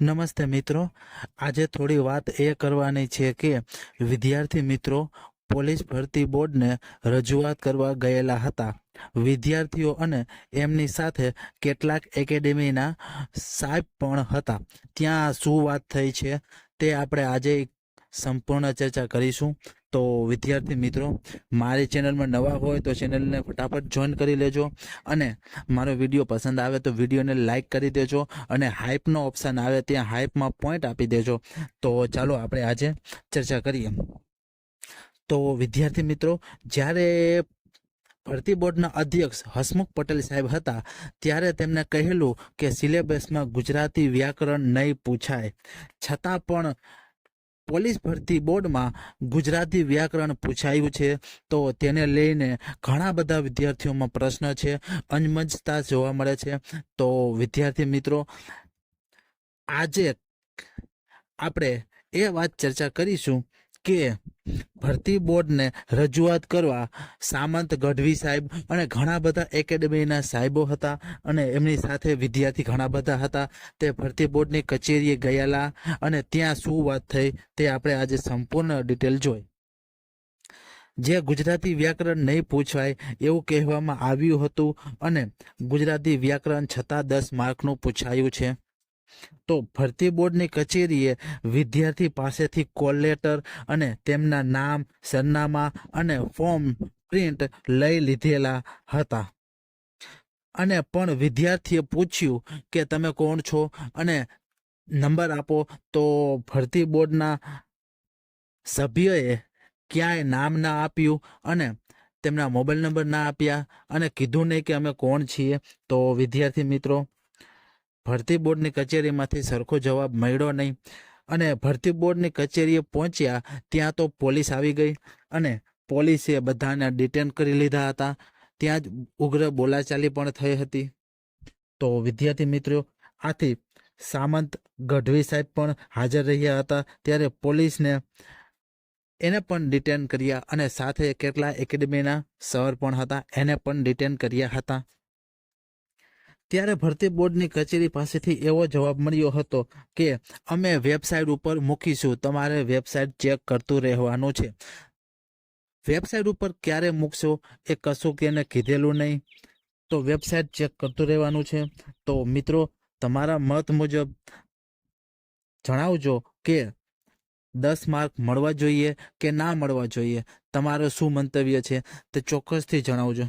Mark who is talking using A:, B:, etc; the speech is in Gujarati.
A: નમસ્તે મિત્રો. આજે થોડી વાત એ કરવાની છે કે વિદ્યાર્થી મિત્રો પોલીસ ભરતી બોર્ડને રજૂઆત કરવા ગયેલા હતા. વિદ્યાર્થીઓ અને એમની સાથે કેટલાક એકેડેમીના સાહેબ પણ હતા. ત્યાં શું વાત થઈ છે તે આપણે આજે સંપૂર્ણ ચર્ચા કરીશું. તો વિદ્યાર્થી મિત્રો, મારી ચેનલમાં નવા હોય તો ચેનલને ફટાફટ જોઈન કરી લેજો અને મારો વીડિયો પસંદ આવે તો વિડીયોને લાઇક કરી દેજો અને હાઇપનો ઓપ્શન આવે ત્યાં હાઇપમાં પોઈન્ટ આપી દેજો. તો ચાલો આપણે આજે ચર્ચા કરીએ. તો વિદ્યાર્થી મિત્રો, જ્યારે ભરતી બોર્ડના અધ્યક્ષ હસમુખ પટેલ સાહેબ હતા, ત્યારે તેમણે કહેલું કે સિલેબસમાં ગુજરાતી વ્યાકરણ નહીં પૂછાય. છતાં પણ પોલીસ ભરતી બોર્ડમાં ગુજરાતી વ્યાકરણ પૂછાયું છે. તો તેને લઈને ઘણા બધા વિદ્યાર્થીઓમાં પ્રશ્ન છે. અનમજતા જોવા મળે છે. તો વિદ્યાર્થી મિત્રો, આજે આપણે એ વાત ચર્ચા કરીશું કે ભરતી બોર્ડને રજૂઆત કરવા સામંત ગઢવી સાહેબ અને ઘણા બધા એકેડમીના સાહેબો હતા અને એમની સાથે વિદ્યાર્થી ઘણા બધા હતા. તે ભરતી બોર્ડની કચેરીએ ગયેલા અને ત્યાં શું વાત થઈ તે આપણે આજે સંપૂર્ણ ડિટેલ જોઈ. જે ગુજરાતી વ્યાકરણ નહીં પૂછાય એવું કહેવામાં આવ્યું હતું અને ગુજરાતી વ્યાકરણ છતાં દસ માર્કનું પૂછાયું છે. તો ભરતી બોર્ડની કચેરીએ વિદ્યાર્થી પાસેથી કોલ લેટર અને તેમના નામ, સરનામા અને ફોર્મ પ્રિન્ટ લઈ લીધેલા હતા. અને પણ વિદ્યાર્થીએ પૂછ્યું કે તમે કોણ છો અને નંબર આપો, તો ભરતી બોર્ડના સભ્યએ ક્યાંય નામ ના આપ્યું અને તેમના મોબાઈલ નંબર ના આપ્યા અને કીધું નહીં કે અમે કોણ છીએ. તો વિદ્યાર્થી મિત્રો ભરતી બોર્ડની કચેરીમાંથી સરખો જવાબ મળ્યો નહીં અને ભરતી બોર્ડની કચેરીએ પહોંચ્યા ત્યાં તો પોલીસ આવી ગઈ અને પોલીસે બધાને ડિટેન કરી લીધા હતા. ત્યાં જ ઉગ્ર બોલાચાલી પણ થઈ હતી. તો વિદ્યાર્થી મિત્રો, આથી સામંત ગઢવી સાહેબ પણ હાજર રહ્યા હતા. ત્યારે પોલીસને એને પણ ડિટેન કર્યા અને સાથે કેટલા એકેડેમીના સર પણ હતા. એને પણ ડિટેન કર્યા હતા. ત્યારે ભરતી બોર્ડની કચેરી પાસેથી એવો જવાબ મળ્યો હતો કે, અમે વેબસાઇટ ઉપર મૂકીશું, તમારે વેબસાઇટ ચેક કરતું રહેવાનું છે. વેબસાઇટ ઉપર ક્યારે મૂકશો? એ કશું એને કીધેલું નહીં. તો વેબસાઇટ ચેક કરતું રહેવાનું છે? તો મિત્રો, તમારા મત મુજબ જણાવજો કે દસ માર્ક મળવા જોઈએ કે ના મળવા જોઈએ? તમારું શું મંતવ્ય છે? તે ચોક્કસથી જણાવજો.